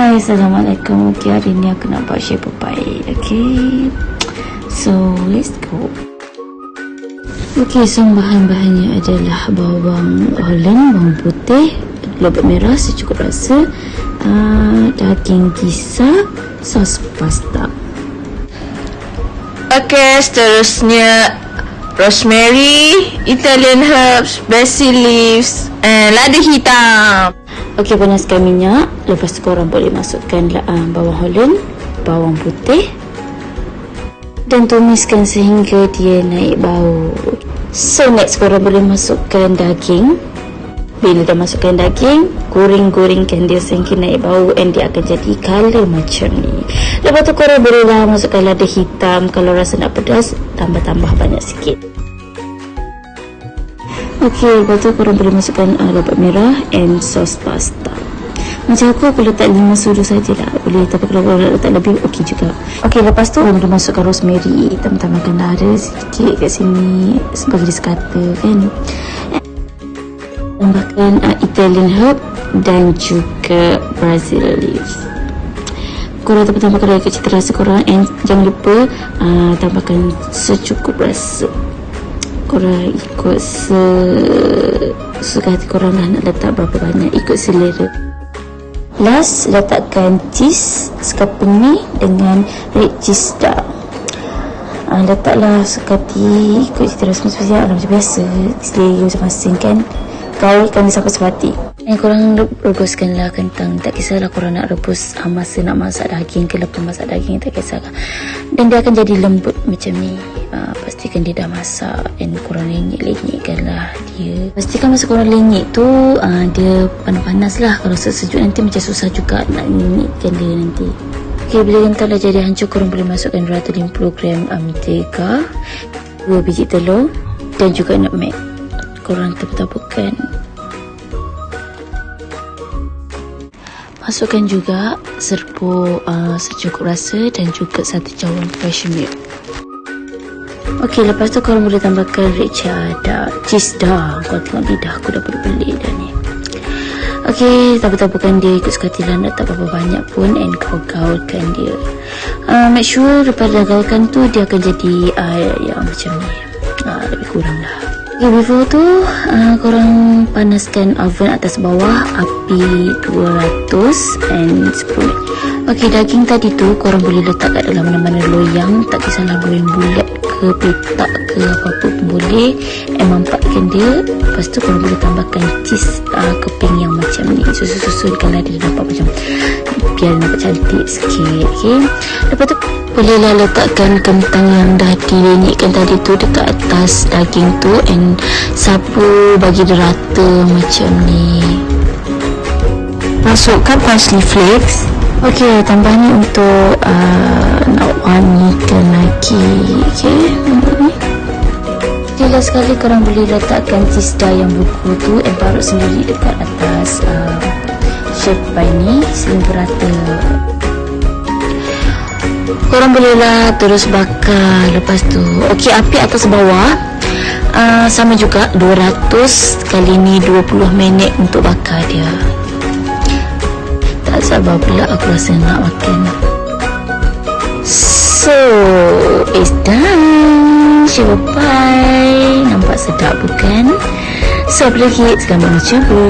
Hai, Assalamualaikum. Okay, hari ni aku nak buat shape papai. Okay. So, let's go. Okay, so bahan-bahannya adalah bawang holland, bawang putih, lobak merah secukup rasa, uh, daging gisa, sos pasta. Okey, seterusnya rosemary, Italian herbs, basil leaves, and lada hitam. Okey, panaskan minyak. Lepas tu korang boleh masukkan uh, bawang holland, bawang putih dan tumiskan sehingga dia naik bau. So next korang boleh masukkan daging. Bila dah masukkan daging, goreng-gorengkan dia sehingga naik bau and dia akan jadi color macam ni. Lepas tu korang bolehlah masukkan lada hitam. Kalau rasa nak pedas, tambah-tambah banyak sikit. Okey, lepas tu korang boleh masukkan uh, lobak merah and sos pasta. Macam aku, aku letak lima sudu sajalah. Boleh, tapi kalau korang nak letak lebih, okey juga. Okey, lepas tu korang boleh masukkan rosemary. Tambah-tambahkan lada sikit kat sini sebagai disekata kan. Tambahkan uh, Italian herb dan juga Brazil leaves. Korang tambah-tambahkan lagi cita rasa korang and jangan lupa uh, tambahkan secukup rasa korang ikut se suka hati korang lah nak letak berapa banyak ikut selera. Last letakkan cheese sekeping ni dengan red cheese dah uh, letaklah sekati ikut cita rasa spesial macam biasa selera masing-masing kan. Gaulkan dia sampai sepati Eh, korang rebuskanlah kentang. Tak kisahlah korang nak rebus uh, Masa nak masak daging ke Lepas masak daging Tak kisahlah. Dan dia akan jadi lembut macam ni. Uh, Pastikan dia dah masak Dan korang lenyik-lenyikkan lah dia. Pastikan masa korang lenyik tu uh, Dia panas-panas lah Kalau sejuk nanti macam susah juga Nak lenyikkan dia nanti. Okay, bila kentang dah jadi hancur Korang boleh masukkan 250 gram mentega 2 biji telur Dan juga nutmeg Korang tabuk-tabukkan Masukkan juga serbuk uh, secukup rasa dan juga satu cawan fresh milk. Okey, lepas tu korang boleh tambahkan red cheddar, cheese dah. Kau tengok lidah aku dah boleh dah ni. Okey, tabur-taburkan dia ikut sekatilah nak tak berapa banyak pun and kau gaulkan dia. Uh, make sure dah gaulkan tu dia akan jadi uh, yang macam ni. Uh, lebih kurang lah. Okay, before tu uh, korang panaskan oven atas bawah api 200 and 10 minit. Okey, daging tadi tu korang boleh letak kat dalam mana-mana loyang, tak kisahlah loyang bulat ke petak ke apa-apa pun boleh. And mampatkan dia. Lepas tu korang boleh tambahkan cheese uh, keping yang macam ni. Susun-susun kalau dia nampak macam biar nampak cantik sikit. Okay. Lepas tu bolehlah letakkan kentang yang dah dilenyikkan tadi tu dekat atas daging tu and sapu bagi dia rata macam ni Masukkan parsley flakes. Okey, tambah ni untuk uh, nak wangikan lagi. Okey, nampak ni. Last sekali korang boleh letakkan dah yang buku tu and parut sendiri dekat atas uh, shape pie ni sehingga rata. Korang bolehlah terus bakar lepas tu. Okey, api atas bawah. Uh, sama juga 200 kali ni 20 minit untuk bakar dia. Tak sabar pula aku rasa nak makan. So, it's done. Sugar pie. Nampak sedap bukan? So, apa lagi? Sekarang mana cuba.